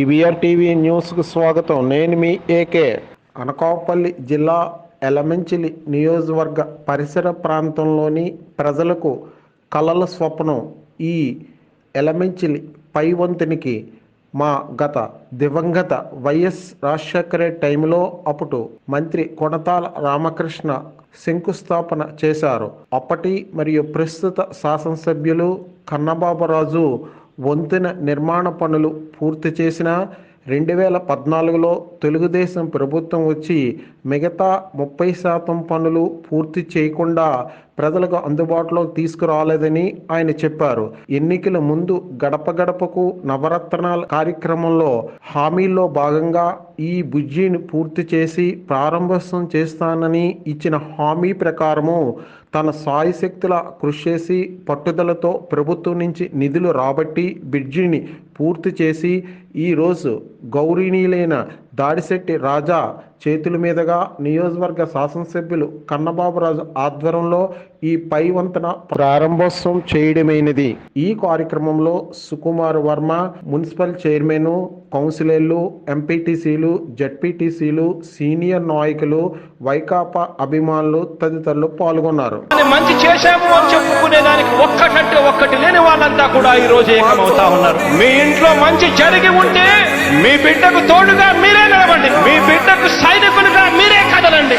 BBR TV న్యూస్కు స్వాగతం. నేను మీ ఏకే. అనకాపల్లి జిల్లా ఎలమంచిలి నియోజకవర్గ పరిసర ప్రాంతంలోని ప్రజలకు కలల స్వప్నం ఈ ఎలమంచిలి పై వంతునికి మా గత దివంగత వైఎస్ రాజశేఖర టైంలో అప్పుడు మంత్రి కొనతాల రామకృష్ణ శంకుస్థాపన చేశారు. అప్పటి మరియు ప్రస్తుత శాసనసభ్యులు కన్నబాబరాజు వంతెన నిర్మాణ పనులు పూర్తి చేసిన రెండు వేల పద్నాలుగులో తెలుగుదేశం ప్రభుత్వం వచ్చి మిగతా ముప్పై శాతం పనులు పూర్తి చేయకుండా ప్రజలకు అందుబాటులోకి తీసుకురాలేదని ఆయన చెప్పారు. ఎన్నికల ముందు గడప గడపకు నవరత్నాల కార్యక్రమంలో హామీల్లో భాగంగా ఈ బుజ్జిని పూర్తి చేసి ప్రారంభోత్సవం చేస్తానని ఇచ్చిన హామీ ప్రకారము తన సాయశక్తుల కృషి చేసి పట్టుదలతో ప్రభుత్వం నుంచి నిధులు రాబట్టి బ్రిడ్జిని పూర్తి చేసి ఈరోజు గౌరీణీయులైన దాడిశెట్టి రాజా చేతుల మీదుగా నియోజకవర్గ శాసనసభ్యులు కన్నబాబురాజు ఆధ్వర్యంలో ఈ పై వంతెన ప్రారంభోత్సవం చేయడమైనది. ఈ కార్యక్రమంలో సుకుమార్ వర్మ మున్సిపల్ చైర్మన్ కౌన్సిలర్లు ఎంపీటీసీలు జడ్పీటీసీలు సీనియర్ నాయకులు వైకాపా అభిమానులు తదితరులు పాల్గొన్నారు. మంచి చేశాము అని చెప్పుకునే దానికి ఒక్కటంటే ఒక్కటి లేని వాళ్ళంతా కూడా ఈ రోజు ఏకమవుతా ఉన్నారు. మీ ఇంట్లో మంచి జరిగి ఉంటే మీ బిడ్డకు తోడుగా మీరే నిలబండి మీ బిడ్డకు సైనికులుగా మీరే కదలండి.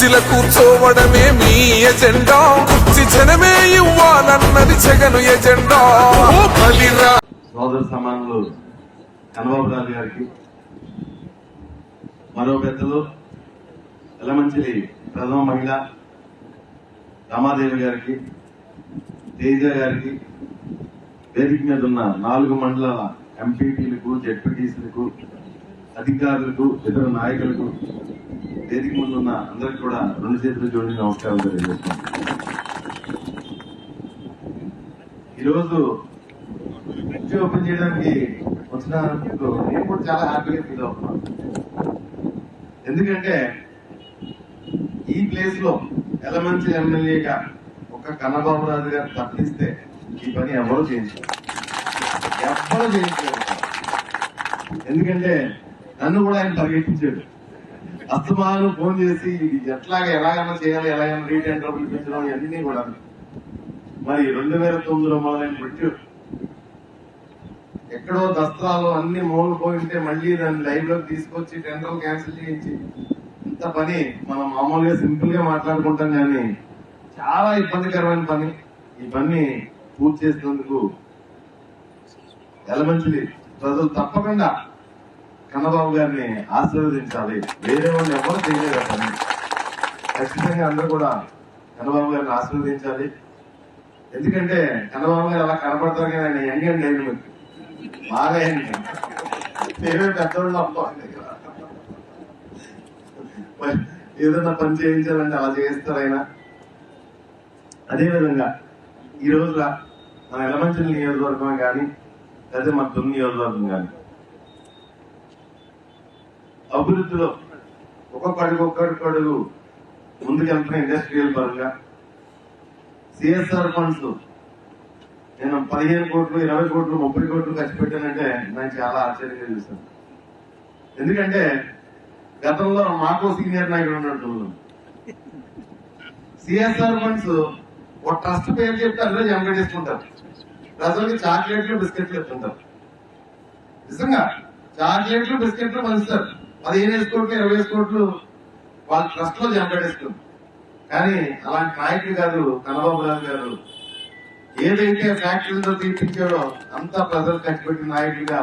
కుర్చీల కూర్చోవడమే మీ ఎజెండా. కుర్చీ జనమే ఇవ్వాలన్నది జగను ఎజెండా. బలిరా. సోదర సమానులు కన్నబాబు రాజు గారికి మరో పెద్దలు ఎలమంచిలి ప్రథమ మహిళ రమాదేవి గారికి తేజ గారికి వేదిక మీద ఉన్న నాలుగు మండలాల ఎంపీటీలకు జెడ్పీటీసీలకు అధికారులకు ఇతర నాయకులకు వేదిక ముందు ఉన్న అందరికి కూడా రెండు చేతులు జోడి నమస్కారం తెలియజేస్తాను ఈరోజు బ్రిడ్జ్ ఓపెన్ చేయడానికి వచ్చిన నేను కూడా చాలా హ్యాపీగా ఫీల్ అవుతున్నాను. ఎందుకంటే ఈ ప్లేస్లో ఎలమంచి ఎమ్మెల్యేగా ఒక కన్నబాబు రాజు గారు తప్పిస్తే ఈ పని ఎవరు చేయించారు. ఎవరు చేయించారు ఎందుకంటే నన్ను కూడా ఆయన పరిగెట్టించాడు అస్తమానం ఫోన్ చేసి ఇది ఎట్లాగా ఎలాగైనా చేయాలి ఎలాగైనా రీటెండర్ పిలిపించడం ఇవన్నీ కూడా. మరి రెండు వేల తొమ్మిదిలో మొదలైన మృత్యు ఎక్కడో దస్త్రాలు అన్ని మూలపోయి ఉంటే మళ్ళీ దాన్ని లైవ్లోకి తీసుకొచ్చి టెండర్ క్యాన్సిల్ చేయించి ఇంత పని మనం మామూలుగా సింపుల్గా మాట్లాడుకుంటాం కానీ చాలా ఇబ్బందికరమైన పని. ఈ పని పూర్తి చేసినందుకు ఎలమంచిది. ప్రజలు తప్పకుండా కన్నబాబు గారిని ఆశీర్వదించాలి. వేరే వాళ్ళు ఎవరు చేయలేదు పని ఖచ్చితంగా అందరూ కూడా కన్నబాబు గారిని ఆశీర్వదించాలి. ఎందుకంటే కన్నబాబు గారు అలా కనపడతారు కానీ ఆయన యంగ్ అండ్ మీకు బాగా యంగ్. మేమే పెద్దోళ్ళు ఏదైనా పని చేయించాలంటే అలా చేస్తారు ఆయన. అదేవిధంగా ఈ రోజు మన ఎలమంచిల నియోజకవర్గం కానీ లేదా మన తొమ్మిది నియోజకవర్గం కానీ అభివృద్ధిలో ఒక్కొక్క అడుగు ఒక్కొక్క అడుగు ముందుకెళ్తున్న ఇండస్ట్రియల్ పరంగా సిఎస్ఆర్ ఫండ్స్ నేను పదిహేను కోట్లు ఇరవై కోట్లు ముప్పై కోట్లు ఖర్చు పెట్టానంటే నేను చాలా ఆశ్చర్యంగా చూశాను. ఎందుకంటే గతంలో మాకు సీనియర్ నాయకుడు ఉన్నట్టు సిఎస్ఆర్ ఫండ్స్ ఒక ట్రస్ట్ పేరు చెప్తే అందరూ జమ చేసుకుంటారు. ప్రజలకి చాక్లెట్లు బిస్కెట్లు ఇస్తుంటారు. నిజంగా చాక్లెట్లు బిస్కెట్లు పంచుతారు. పదిహేను వేసి కోట్లు ఇరవై వేసుకోట్లు వాళ్ళ ట్రస్ట్లో జమ కానీ అలాంటి నాయకుడు కాదు కన్నబాబు రాజు గారు. ఏదైతే ఫ్యాక్టరీలతో తీర్పించాడో అంతా ప్రజలు కట్టిపెట్టిన నాయకుడిగా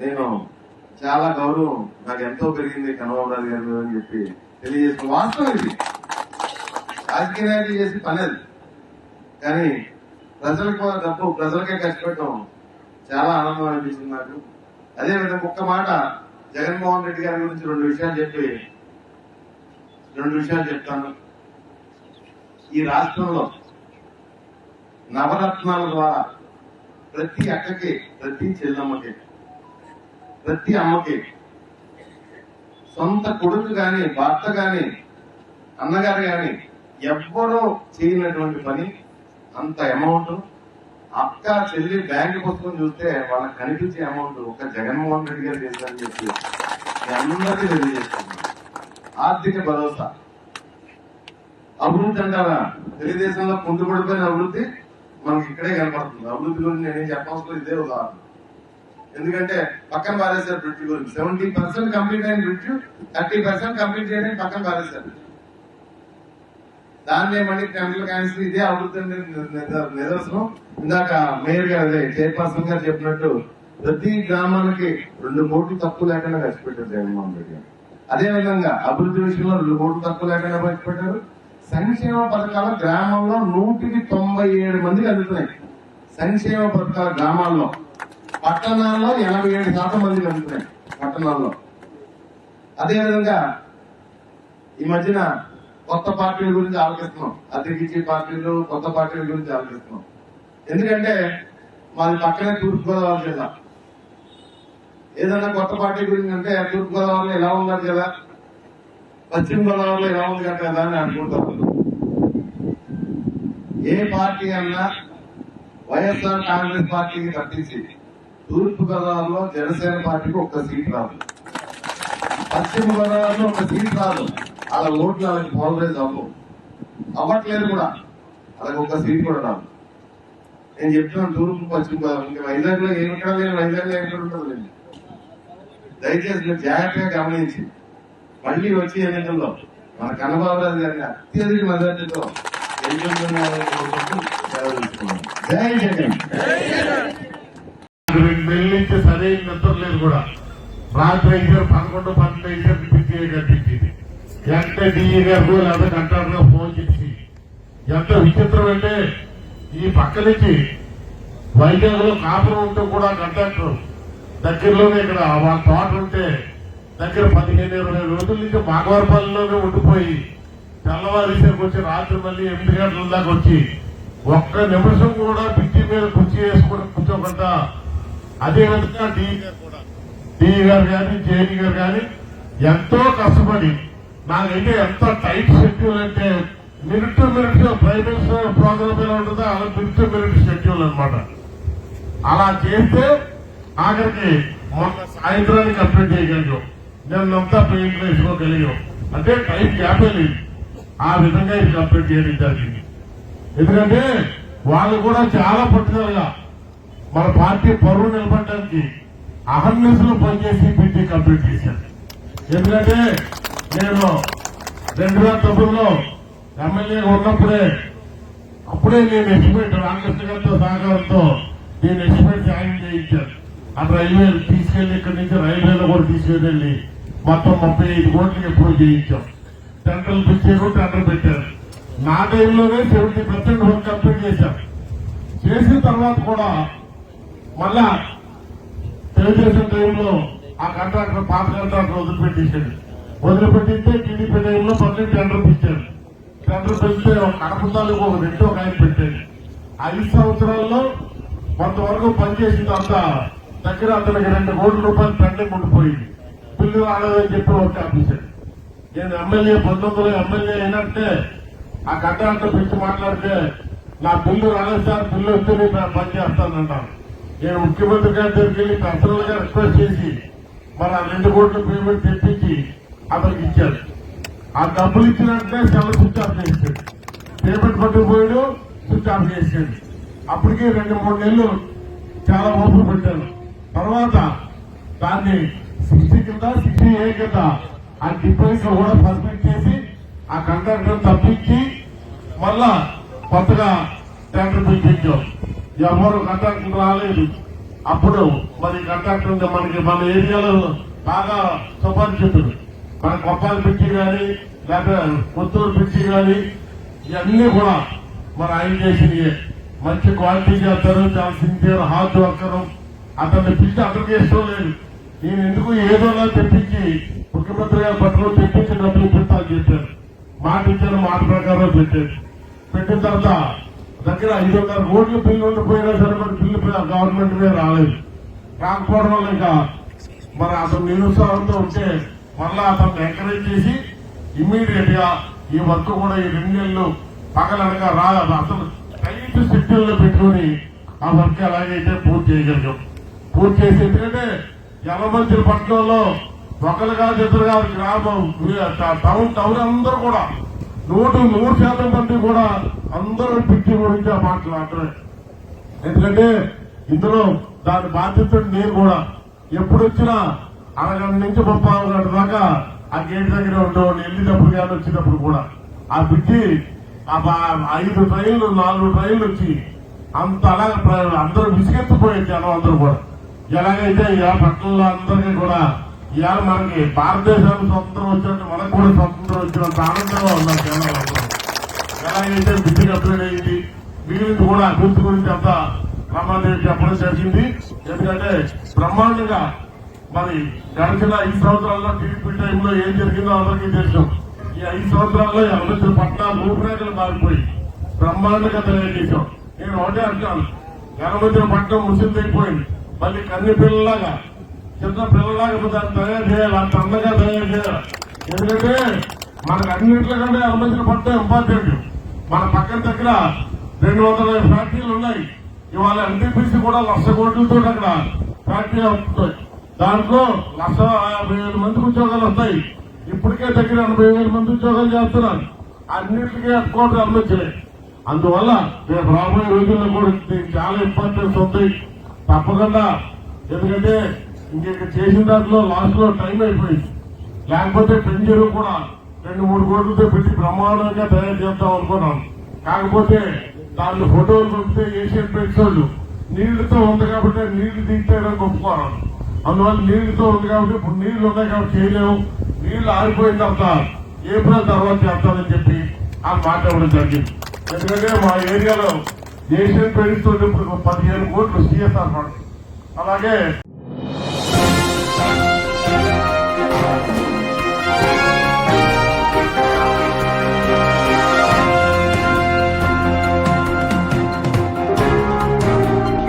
నేను చాలా గౌరవం నాకు ఎంతో పెరిగింది కన్నబాబు రాజు గారు అని చెప్పి తెలియజేసిన వాస్తవం ఇది. రాజకీయ నాయకులు చేసి పనేది కానీ ప్రజలకు డబ్బు ప్రజలకే కష్టపెట్టడం చాలా ఆనందం అనిపించింది నాకు. అదే విధంగా ఒక్క మాట జగన్మోహన్ రెడ్డి గారి గురించి రెండు విషయాలు చెప్పి రెండు విషయాలు చెప్తాను. ఈ రాష్ట్రంలో నవరత్నాల ద్వారా ప్రతి అక్కకి ప్రతి చెల్లమ్మకి ప్రతి అమ్మకి సొంత కొడుకు గాని భర్త గాని అన్నగారు గాని ఎవ్వరూ చేయనటువంటి పని అంత అమౌంట్ అక్క చెల్లి బ్యాంక్ పుస్తకం చూస్తే వాళ్ళకి కనిపించే అమౌంట్ ఒక జగన్మోహన్ రెడ్డి గారు చేశారని చెప్పి అందరికీ తెలియజేస్తున్నాను. ఆర్థిక భరోసా. అభివృద్ధి అంటారా తెలుగుదేశంలో పొందుపడిపోయిన అభివృద్ధి మనకి ఇక్కడే కనపడుతుంది. అభివృద్ధి గురించి నేనేం చెప్పాల్సిన ఇదే ఉదాహరణ ఎందుకంటే పక్కన పారేశారు బ్రిడ్జ్ గురించి. సెవెంటీ పర్సెంట్ కంప్లీట్ అయిన బ్రిడ్జ్ థర్టీ పర్సెంట్ కంప్లీట్ చేయడానికి పక్కన పారేశారు. దాన్ని మళ్ళీ టెంపుల్ క్యాన్సిల్ ఇదే అభివృద్ధి నిదర్శనం. ఇందాక మేయర్ గారు అదే చైర్పర్సన్ గారు చెప్పినట్టు ప్రతి గ్రామానికి రెండు కోట్లు తక్కువ లేకుండా ఖర్చు పెట్టారు జగన్మోహన్ రెడ్డి గారు. అదే విధంగా అభివృద్ధి విషయంలో రెండు కోట్లు తక్కువ లేకుండా ఖర్చు పెట్టారు సంక్షేమ పథకాలు గ్రామంలో నూటికి తొంభై ఏడు మందికి అందుతున్నాయి. సంక్షేమ పథకాలు గ్రామాల్లో పట్టణాల్లో ఎనభై ఏడు శాతం మందికి అందుతున్నాయి పట్టణాల్లో. అదేవిధంగా ఈ మధ్యన కొత్త పార్టీల గురించి ఆలోచిస్తున్నాం. అతికిచ్చే పార్టీలు కొత్త పార్టీల గురించి ఆలోచిస్తున్నాం. ఎందుకంటే మాది పక్కనే తూర్పు గోదావరి జిల్లా. ఏదైనా కొత్త పార్టీ గురించి అంటే తూర్పు గోదావరిలో ఎలా ఉన్నారు కదా? పశ్చిమ గోదావరిలో ఎలా ఉంది కదా అని అనుకుంటారు ఏ పార్టీ అన్నా వైఎస్ఆర్ కాంగ్రెస్ పార్టీకి తప్పించి తూర్పు గోదావరిలో జనసేన పార్టీకి ఒక్క సీట్ రాదు. పశ్చిమ గోదావరిలో ఒక సీట్ రాదు. అలా ఓట్లు వాళ్ళకి పోలరైజ్ అవ్వవు అవ్వట్లేదు కూడా. అలాగే ఒక్క సీట్ కూడా రాదు. నేను చెప్తున్నాను తూర్పు పశ్చిమ గోదావరి ఇంకా వైజాగ్లో ఏమి ఎక్కడ లేదు వైజాగ్లో ఎక్కడ ఉండదు లేదు దయచేసి మీరు జాగ్రత్తగా గమనించి మళ్ళీ వచ్చే ఎన్నికల్లో మన కన్నబాబురాజు గారిని అత్యధిక మెజార్టీతో గెలుపొందుతున్నారని జై జగన్. సరైన నిద్ర లేదు కూడా. రాత్రి అయితే పదకొండు పన్నెండు అయితే పిచ్చి కట్టించింది ఎంత డిఈ గారు లేదా కంట్రాక్టర్ గారు ఫోన్ చేసి. ఎంత విచిత్రం అంటే ఈ పక్క నుంచి వైజాగ్లో కాపురం ఉంటే కూడా కంట్రాక్టర్ దగ్గరలోనే ఇక్కడ వాళ్ళ తోట ఉంటే దగ్గర పదిహేను ఇరవై రోజుల నుంచి మాగవరపల్లిలోనే ఉండిపోయి తెల్లవారిసేపు వచ్చి రాత్రి మళ్ళీ ఎనిమిది గంటల దాకా వచ్చి ఒక్క నిమిషం కూడా పిచ్చి మీద కుర్చీ వేసుకుని కూర్చోకుండా అదే విధంగా గారు కూడా. డిఈ గారు కానీ జేడి గారు కానీ ఎంతో కష్టపడి నాకైతే ఎంత టైట్ షెడ్యూల్ అంటే minute to minute prime minister program ఎలా ఉంటుందో అలా మినిట్ టు మినిట్ షెడ్యూల్ అన్నమాట. అలా చేస్తే ఆఖరికి మొన్న సాయంత్రానికి కంప్లీట్ చేయగలిగాం. నిన్నంతా పెయింట్ వేసుకోగలిగాం అంటే టైం గ్యాప్ లేదు. ఆ విధంగా ఇది కంప్లీట్ చేయడం జరిగింది. ఎందుకంటే వాళ్ళు కూడా చాలా పట్టుదలగా మన పార్టీ పరువు నిలబడడానికి అహర్నిశలు పనిచేసి పెట్టి కంప్లీట్ చేశారు. ఎందుకంటే నేను రెండు వేల తొమ్మిదిలో ఎమ్మెల్యేగా ఉన్నప్పుడే అప్పుడే నేను ఎస్టిమేట్ రామకృష్ణ గారితో సహకారంతో నేను ఎస్టిమేట్ సాయం చేయించాను. ఆ రైల్వే తీసుకెళ్ళి ఇక్కడి నుంచి రైల్వేలో కూడా తీసుకెళ్ళి మొత్తం ముప్పై ఐదు కోట్లకి ఎప్పుడు చేయించాం. టెండర్లు పిచ్చారు టెండర్ పెట్టారు. నా టైంలోనే సెవెంటీ పర్సెంట్ వర్క్ కంప్లీట్ చేశాం. చేసిన తర్వాత కూడా మళ్ళా తెలుగుదేశం టైంలో ఆ కాంట్రాక్టర్ పాత కాంట్రాక్టర్ వదిలిపెట్టేసాడు వదిలిపెట్టిస్తే టీడీపీ టైంలో మళ్ళీ టెండర్ పెట్టాడు టెండర్ పెడితే ఒక కడపందాలకు ఒక రెండు ఒక ఆయన పెట్టాడు ఐదు సంవత్సరాల్లో కొంతవరకు పనిచేసిన తర్వాత దగ్గర అతనికి రెండు కోట్ల రూపాయలు పెండింగ్ ఉండిపోయింది. బిల్లు రాలేదని చెప్పి ఒకటి ఆపేశాడు నేను ఎమ్మెల్యే పంతొమ్మిదిలో ఎమ్మెల్యే అయినట్టే ఆ గడ్డ పిలిచి మాట్లాడితే నా బిల్లు రాలేదు సార్ బిల్లు వస్తే నేను పని చేస్తానంటాను నేను ముఖ్యమంత్రి గారి దగ్గరికి వెళ్ళి పర్సనల్గా రిక్వెస్ట్ చేసి మరి ఆ రెండు కోట్ల పేమెంట్ తెప్పించి అతనికి ఇచ్చాడు ఆ డబ్బులు ఇచ్చినట్టే సెల్ స్విచ్ ఆఫ్ చేసాడు పేమెంట్ పట్టుకుపోయాడు స్విచ్ ఆఫ్ చేసాడు అప్పటికే రెండు మూడు నెలలు చాలా ఓపిక పెట్టాను తర్వాత దాన్ని సిక్స్టీ కింద సిక్స్టీ ఏ కింద ఆ డిఫరెన్స్ కూడా సస్పెండ్ చేసి ఆ కంట్రాక్టర్ తప్పించి మళ్ళా కొత్తగా టెండర్ పిలిపించాం. ఎవరు కంట్రాక్టర్ రాలేదు. అప్పుడు మరి కంట్రాక్టర్ మనకి మన ఏరియాలో బాగా సుపరిచితుడు మన కొప్పాల పిచ్చి కానీ లేకపోతే కొత్తూరు పిచ్చి కానీ ఇవన్నీ కూడా మరి ఆయన చేసినవి మంచి క్వాలిటీ చేస్తారు చాలా సిన్సియర్ హార్డ్ వర్కర్. అతన్ని పిలిచి అతను చేస్తూ లేదు. నేను ఎందుకు ఏదోలా తెప్పించి ముఖ్యమంత్రి గారు పట్టుకుని తెప్పించి డబ్బులు పెట్టాలని చెప్పారు మాట ఇచ్చాను మాట ప్రకారం పెట్టాను. పెట్టిన తర్వాత దగ్గర ఐదు వందల కోట్ల బిల్లు ఉండిపోయినా సరే మన బిల్లు గవర్నమెంట్ మీద రాలేదు. రాకపోవడం వల్ల ఇంకా మరి అతను నిరుత్సాహంతో ఉంటే మళ్ళా అతన్ని ఎంకరేజ్ చేసి ఇమ్మీడియట్గా ఈ వర్క్ కూడా ఈ రెండు నెలలు పగలనగా రా అసలు టైట్ షెడ్యూల్లో పెట్టుకుని ఆ వర్క్ ఎలాగైతే పూర్తి చేయగలిగాం. పూర్తి చేసి ఎందుకంటే యలమంచి పట్టణంలో ఒకరు కాదు ఇద్దరు కాదు గ్రామం టౌన్ టౌన్ అందరూ కూడా నూట నూరు శాతం మంది కూడా అందరూ పిచ్చి గురించి ఆ మాట్లాడటమే ఎందుకంటే ఇందులో దాని బాధ్యత నేను కూడా ఎప్పుడు వచ్చినా అరగంట నుంచి ముప్పై గంట దాకా ఆ గేట్ దగ్గర ఉండేవాడిని వెళ్ళినప్పుడు కానీ వచ్చినప్పుడు కూడా ఆ బిడ్డి ఆ ఐదు ట్రైన్లు నాలుగు ట్రైన్లు వచ్చి అంత అలాగే అందరూ విసిగెత్తిపోయారు జనం అందరూ కూడా. ఎలాగైతే ఇలా పట్టణంలో అందరికీ కూడా ఇవాళ మనకి భారతదేశానికి స్వతంత్రం వచ్చినట్టు మనకు కూడా స్వతంత్రం వచ్చినంత ఆనందంగా ఉన్నారు జనం అందరూ ఎలాగైతే బుద్ధి అప్గ్రేడ్ అయింది మిగిలింది కూడా అభివృద్ధి గురించి అంతా రమాదేవి చెప్పడం జరిగింది. ఎందుకంటే బ్రహ్మాండంగా మరి గడిచిన ఐదు సంవత్సరాల్లో టీడీపీ టైంలో ఏం జరిగిందో అందరికీ తెలుసు. ఈ ఐదు సంవత్సరాల్లో అభివృద్ధి పట్ల రూపురేఖలు మారిపోయి బ్రహ్మాండంగా తయారు చేశాం నేను ఒకటే అంటాను. గణపతి పట్టణం ముసింది అయిపోయింది మళ్ళీ కన్ని పిల్లలాగా చిన్న పిల్లలాగా దాన్ని తయారు చేయాలి అంత అందంగా తయారు చేయాలి. ఎందుకంటే మనకు అన్నింటికంటే అనుమతిని పట్టడం ఇంపార్టెంట్. మన పక్కన దగ్గర రెండు వందల ఫ్యాక్టరీలు ఉన్నాయి. ఇవాళ ఎన్టీపీసీ కూడా లక్ష కోట్లతో అక్కడ ఫ్యాక్టరీ అవుతుంది దాంట్లో లక్ష యాభై వేల మందికి ఉద్యోగాలు వస్తాయి. ఇప్పటికే దగ్గర ఎనభై వేల మంది ఉద్యోగాలు చేస్తున్నారు. అన్నింటికీ హెడ్ క్వార్టర్ అందువల్ల రేపు రాబోయే రోజుల్లో కూడా దీనికి చాలా ఇంపార్టెన్స్ ఉంది. తప్పకుండా. ఎందుకంటే ఇంక చేసిన దాంట్లో లాస్ట్లో టైం అయిపోయింది. లేకపోతే పెంజరు కూడా రెండు మూడు కోట్లతో పెట్టి బ్రహ్మాండంగా తయారు చేద్దాం అనుకున్నాం. కాకపోతే దాని ఫోటోలు పంపితే ఏషియన్ పెయింట్స్ వాళ్ళు నీళ్ళతో ఉంది కాబట్టి నీళ్ళు తీసేయడానికి ఒప్పుకోరు అందువల్ల నీళ్ళతో ఉంది కాబట్టి ఇప్పుడు నీళ్ళు ఉన్నాయి కాబట్టి చేయలేము. నీళ్ళు ఆరిపోయిన తర్వాత ఏప్రిల్ తర్వాత చేస్తామని చెప్పి ఆ మాట ఇవ్వడం జరిగింది. ఎందుకంటే మా ఏరియాలో దేశం పెయింట్స్ ఇప్పుడు పదిహేను కోట్లు సీఎస్ఆర్ ఫండ్ అలాగే